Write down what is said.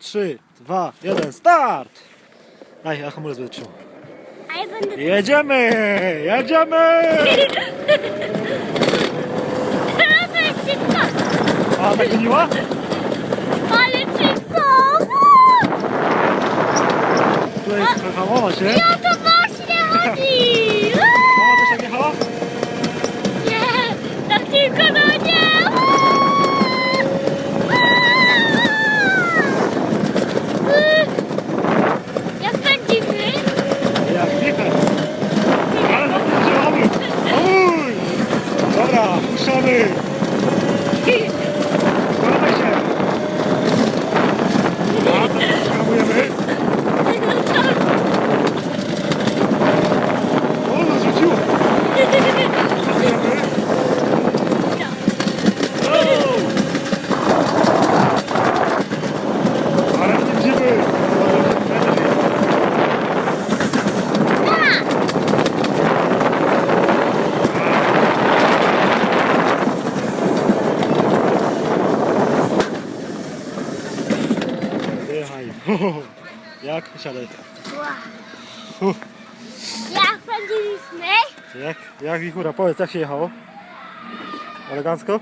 3, 2, 1, start! Daj, ja hamulec będę trzymał. A ja będę... Jedziemy! Jedziemy! Ale szybko! A, tak goniła? Ale szybko! Tutaj jest hamować, nie? O to właśnie chodzi! Keep Jak? Siadaj. Jak pędziliśmy? Jak, jak wichura? Powiedz, jak się jechało? Elegancko?